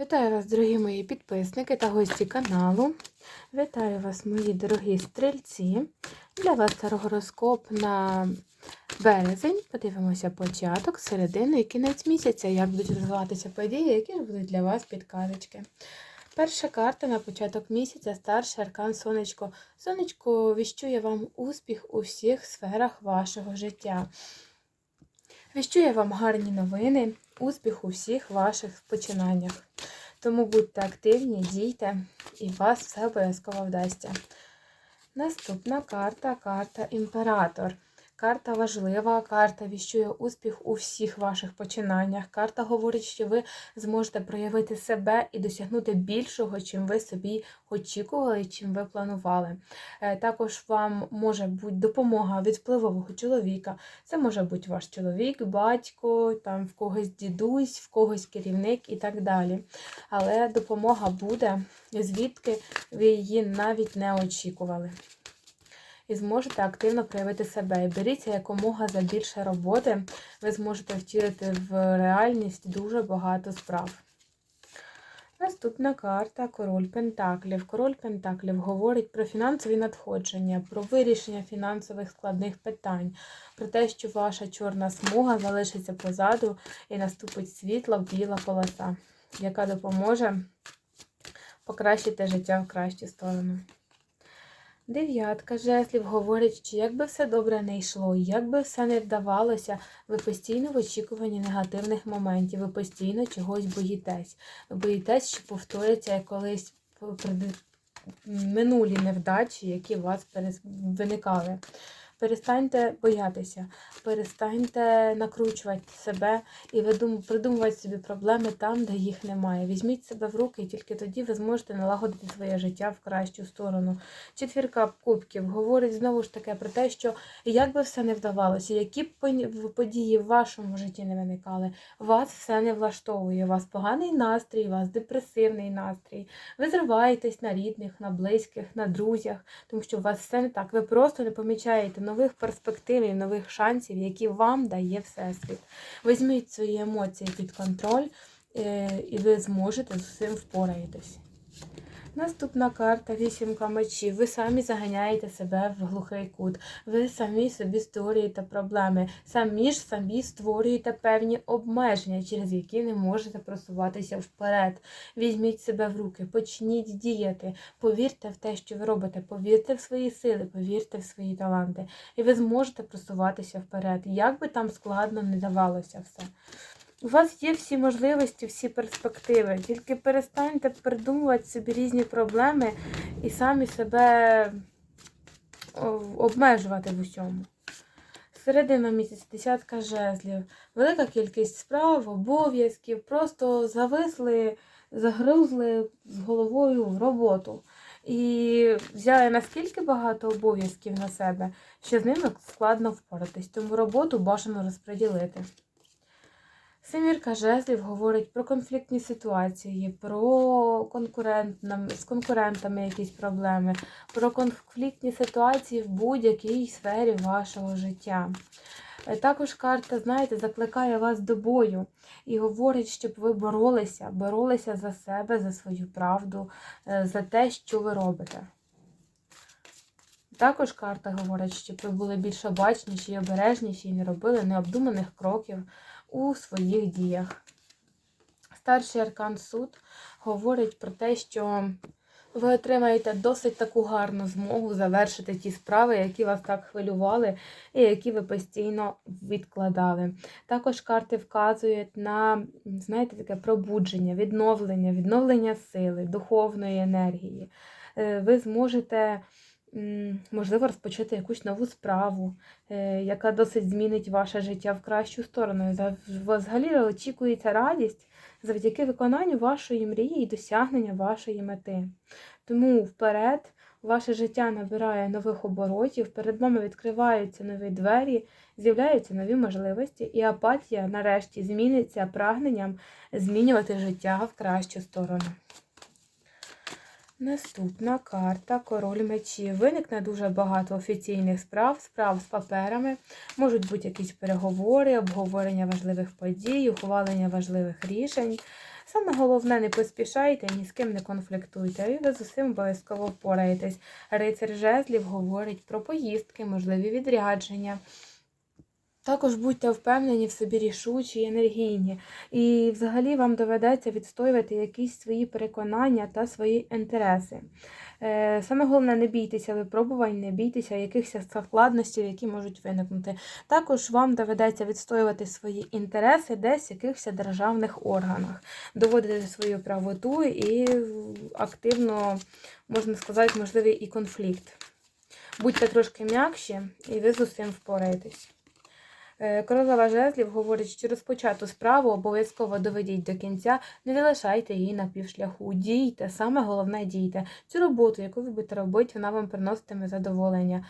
Вітаю вас, дорогі мої підписники та гості каналу. Вітаю вас, мої дорогі стрільці. Для вас тарогороскоп на березень. Подивимося початок, середину і кінець місяця, як будуть розвиватися події, які будуть для вас підказочки. Перша карта на початок місяця старший аркан Сонечко. Сонечко віщує вам успіх у всіх сферах вашого життя. Віщує вам гарні новини, успіх у всіх ваших починаннях. Тому будьте активні, дійте, і вас все обов'язково вдасться. Наступна карта карта Імператор. Карта важлива, карта віщує успіх у всіх ваших починаннях. Карта говорить, що ви зможете проявити себе і досягнути більшого, чим ви собі очікували, чим ви планували. Е, Також вам може бути допомога від впливового чоловіка. Це може бути ваш чоловік, батько, там в когось дідусь, в когось керівник і так далі. Але допомога буде, звідки ви її навіть не очікували і зможете активно проявити себе. І беріться якомога за більше роботи, ви зможете втілити в реальність дуже багато справ. Наступна карта Король Пентаклів. Король Пентаклів говорить про фінансові надходження, про вирішення фінансових складних питань, про те, що ваша чорна смуга залишиться позаду і наступить світла біла полоса, яка допоможе покращити життя в кращу сторону. Дев'ятка жезлів говорить, що як би все добре не йшло, як би все не вдавалося, ви постійно в очікуванні негативних моментів, ви постійно чогось боїтесь. Ви боїтесь, що повторяться колись минулі невдачі, які у вас виникали. Перестаньте боятися, перестаньте накручувати себе і придумувати собі проблеми там, де їх немає. Візьміть себе в руки, і тільки тоді ви зможете налагодити своє життя в кращу сторону. Четвірка кубків говорить знову ж таки про те, що як би все не вдавалося, які б події в вашому житті не виникали, вас все не влаштовує. У вас поганий настрій, у вас депресивний настрій. Ви зриваєтесь на рідних, на близьких, на друзях, тому що у вас все не так. Ви просто не помічаєте нових перспектив і нових шансів, які вам дає Всесвіт. Візьміть свої емоції під контроль, е, і ви зможете з цим впораєтесь. Наступна карта вісімка мечів. Ви самі заганяєте себе в глухий кут. Ви самі собі створюєте проблеми. Самі ж самі створюєте певні обмеження, через які не можете просуватися вперед. Візьміть себе в руки, почніть діяти. Повірте в те, що ви робите. Повірте в свої сили, повірте в свої таланти. І ви зможете просуватися вперед. Як би там складно не давалося все. У вас є всі можливості, всі перспективи. Тільки перестаньте придумувати собі різні проблеми і самі себе обмежувати в усьому. Середина місяця, десятка жезлів, велика кількість справ, обов'язків, просто зависли, загрузли з головою в роботу. І взяли наскільки багато обов'язків на себе, що з ними складно впоратись. Тому роботу бажано розподілити. Семірка жезлів говорить про конфліктні ситуації, про з конкурентами якісь проблеми, про конфліктні ситуації в будь-якій сфері вашого життя. Е, також карта, знаєте, закликає вас до бою і говорить, щоб ви боролися, боролися за себе, за свою правду, е, за те, що ви робите. Також карта говорить, щоб ви були більш обачніші і обережніші і не робили необдуманих кроків у своїх діях. Старший аркан суд говорить про те, що ви отримаєте досить таку гарну змогу завершити ті справи, які вас так хвилювали, і які ви постійно відкладали. Також карти вказують на, знаєте, таке пробудження, відновлення, відновлення сили, духовної енергії. Е, ви зможете можливо, розпочати якусь нову справу, е, яка досить змінить ваше життя в кращу сторону. Взагалі очікується радість завдяки виконанню вашої мрії і досягнення вашої мети. Тому вперед ваше життя набирає нових оборотів, перед вами відкриваються нові двері, з'являються нові можливості, і апатія нарешті зміниться прагненням змінювати життя в кращу сторону. Наступна карта король мечів. Виникне дуже багато офіційних справ, справ з паперами, можуть бути якісь переговори, обговорення важливих подій, ухвалення важливих рішень. Саме головне, не поспішайте, ні з ким не конфліктуйте, і ви з усім обов'язково впораєтесь. Рицар жезлів говорить про поїздки, можливі відрядження. Також будьте впевнені в собі рішучі, і енергійні. І взагалі вам доведеться відстоювати якісь свої переконання та свої інтереси. Е, Саме головне, не бійтеся випробувань, не бійтеся якихось складностей, які можуть виникнути. Також вам доведеться відстоювати свої інтереси десь в якихось державних органах, доводити свою правоту і активно, можна сказати, можливий і конфлікт. Будьте трошки м'якші, і ви з усім впораєтесь. Е, Королева жезлів говорить, що розпочату справу обов'язково доведіть до кінця, не залишайте її на півшляху. Дійте, саме головне дійте. Цю роботу, яку ви будете робити, вона вам приноситиме задоволення.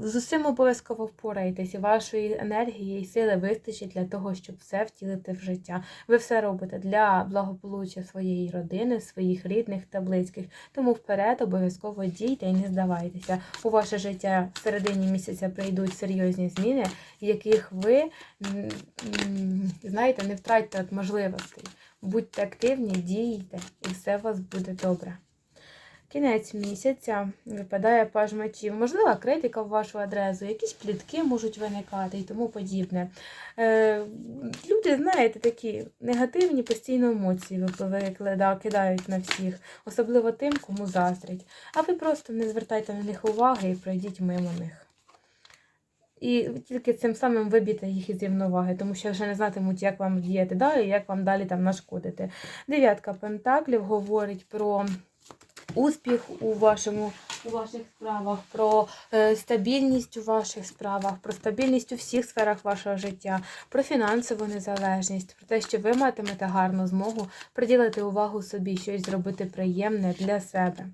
З усім обов'язково впораєтесь, і вашої енергії і сили вистачить для того, щоб все втілити в життя. Ви все робите для благополуччя своєї родини, своїх рідних та близьких. Тому вперед обов'язково дійте і не здавайтеся. У ваше життя в середині місяця прийдуть серйозні зміни, яких ви знаєте, не втратите можливостей. Будьте активні, дійте, і все у вас буде добре. Кінець місяця випадає паж мечів. Можлива критика в вашу адресу, якісь плітки можуть виникати і тому подібне. Е, люди, знаєте, такі негативні постійно емоції кидають на всіх, особливо тим, кому заздрять. А ви просто не звертайте на них уваги і пройдіть мимо них. І тільки цим самим виб'єте їх із рівноваги, тому що вже не знатимуть, як вам діяти далі, як вам далі там нашкодити. Дев'ятка пентаклів говорить про успіх у вашому у ваших справах, про е, стабільність у ваших справах, про стабільність у всіх сферах вашого життя, про фінансову незалежність, про те, що ви матимете гарну змогу приділити увагу собі, щось зробити приємне для себе.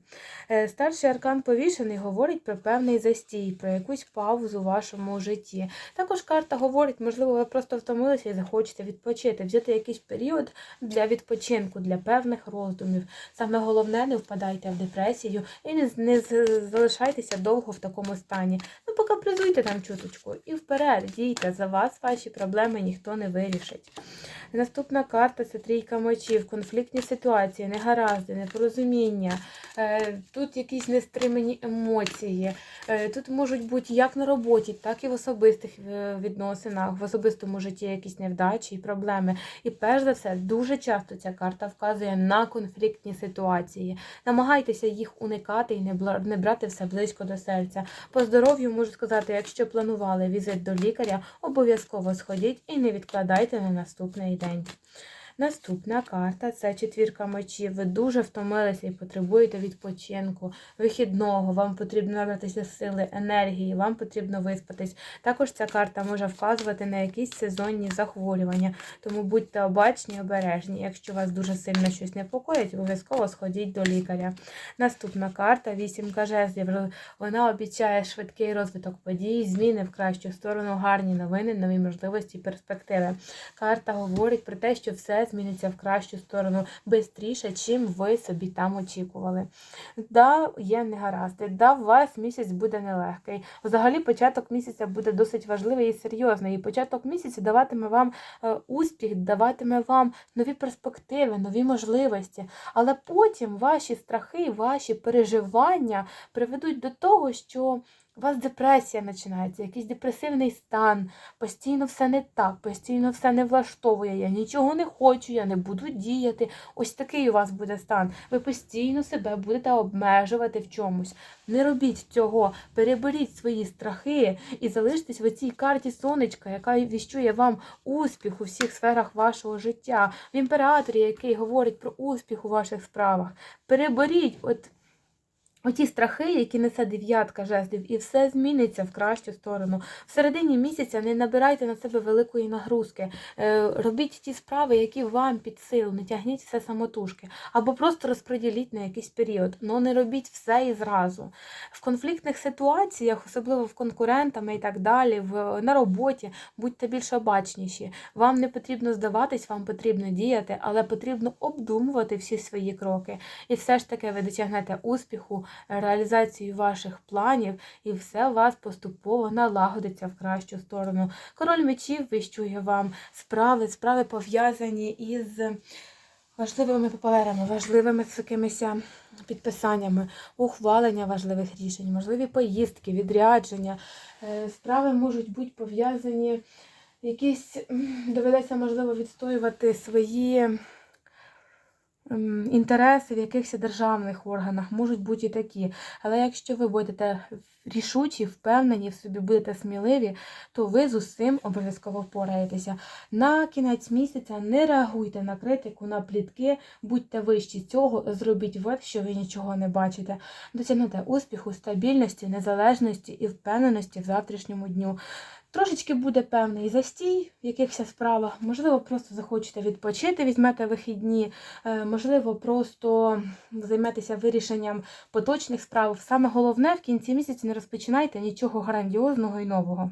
Е, старший аркан повішений говорить про певний застій, про якусь паузу у вашому житті. Також карта говорить, можливо, ви просто втомилися і захочете відпочити, взяти якийсь період для відпочинку, для певних роздумів. Саме головне, не впадайте в депресію і не, не залишайтеся довго в такому стані. Ну, покапризуйте там чуточку і вперед, дійте, за вас ваші проблеми ніхто не вирішить. Наступна карта це трійка мечів, конфліктні ситуації, негаразди, непорозуміння. Е, Тут якісь нестримані емоції. Е, Тут можуть бути як на роботі, так і в особистих е, відносинах, в особистому житті якісь невдачі і проблеми. І перш за все, дуже часто ця карта вказує на конфліктні ситуації. Намагайтеся їх уникати і не брати все близько до серця. По здоров'ю можу сказати, якщо планували візит до лікаря, обов'язково сходіть і не відкладайте на наступний день. Наступна карта це четвірка мечів. Ви дуже втомилися і потребуєте відпочинку, вихідного. Вам потрібно набратися сили, енергії, вам потрібно виспатись. Також ця карта може вказувати на якісь сезонні захворювання. Тому будьте обачні, обережні. Якщо вас дуже сильно щось непокоїть, обов'язково сходіть до лікаря. Наступна карта вісімка жезлів. Вона обіцяє швидкий розвиток подій, зміни в кращу сторону, гарні новини, нові можливості, і перспективи. Карта говорить про те, що все зміниться в кращу сторону швидше, чим ви собі там очікували. Да, є негаразди, да, у вас місяць буде нелегкий. Взагалі, початок місяця буде досить важливий і серйозний. І початок місяця даватиме вам е, успіх, даватиме вам нові перспективи, нові можливості. Але потім ваші страхи, ваші переживання приведуть до того, що у вас депресія починається, якийсь депресивний стан, постійно все не так, постійно все не влаштовує. Я нічого не хочу, я не буду діяти. Ось такий у вас буде стан. Ви постійно себе будете обмежувати в чомусь. Не робіть цього, переберіть свої страхи і залиштесь в цій карті сонечка, яка віщує вам успіх у всіх сферах вашого життя. В імператорі, який говорить про успіх у ваших справах. Переберіть от Оті страхи, які несе дев'ятка жезлів, і все зміниться в кращу сторону. В середині місяця не набирайте на себе великої нагрузки. Е, робіть ті справи, які вам під силу, не тягніть все самотужки. Або просто розподіліть на якийсь період. Ну не робіть все і зразу. В конфліктних ситуаціях, особливо в конкурентами і так далі, в, на роботі, будьте більш обачніші. Вам не потрібно здаватись, вам потрібно діяти, але потрібно обдумувати всі свої кроки. І все ж таки ви досягнете успіху реалізацію ваших планів, і все у вас поступово налагодиться в кращу сторону. Король мечів віщує вам справи, справи пов'язані із важливими паперами, важливими якимись підписаннями, ухвалення важливих рішень, можливі поїздки, відрядження. Е, Справи можуть бути пов'язані, якісь доведеться, можливо, відстоювати свої інтереси в якихось державних органах, можуть бути і такі. Але якщо ви будете рішучі, впевнені в собі, будете сміливі, то ви з усім обов'язково впораєтеся. На кінець місяця не реагуйте на критику, на плітки, будьте вищі цього, зробіть вид, що ви нічого не бачите. Досягнете успіху, стабільності, незалежності і впевненості в завтрашньому дню. Трошечки буде певний застій в якихось справах, можливо, просто захочете відпочити, візьмете вихідні, е, можливо, просто займетеся вирішенням поточних справ. Саме головне в кінці місяця не розпочинайте нічого грандіозного і нового.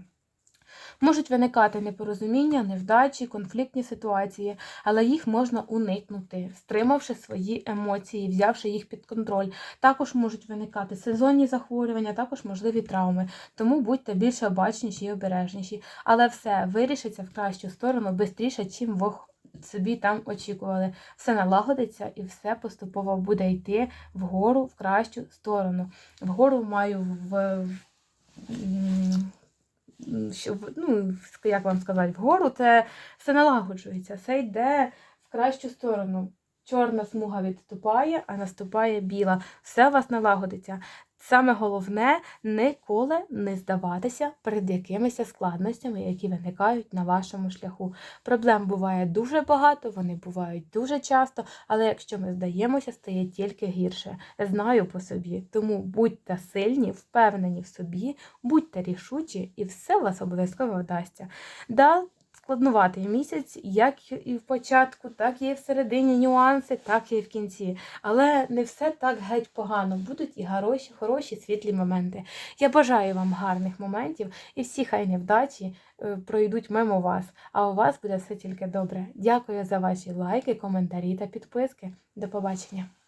Можуть виникати непорозуміння, невдачі, конфліктні ситуації, але їх можна уникнути, стримавши свої емоції, взявши їх під контроль. Також можуть виникати сезонні захворювання, також можливі травми. Тому будьте більш обачніші і обережніші. Але все вирішиться в кращу сторону швидше, чим ви собі там очікували. Все налагодиться і все поступово буде йти вгору в кращу сторону. Вгору маю в. Ну, як вам сказати, вгору це все налагоджується, все йде в кращу сторону. Чорна смуга відступає, а наступає біла. Все у вас налагодиться. Саме головне ніколи не здаватися перед якимись складностями, які виникають на вашому шляху. Проблем буває дуже багато, вони бувають дуже часто, але якщо ми здаємося, стає тільки гірше. Знаю по собі. Тому будьте сильні, впевнені в собі, будьте рішучі, і все у вас обов'язково вдасться. Да, складнуватий місяць, як і в початку, так і в середині нюанси, так і в кінці. Але не все так геть погано. Будуть і хороші, хороші світлі моменти. Я бажаю вам гарних моментів і всі хай невдачі е, пройдуть мимо вас, а у вас буде все тільки добре. Дякую за ваші лайки, коментарі та підписки. До побачення!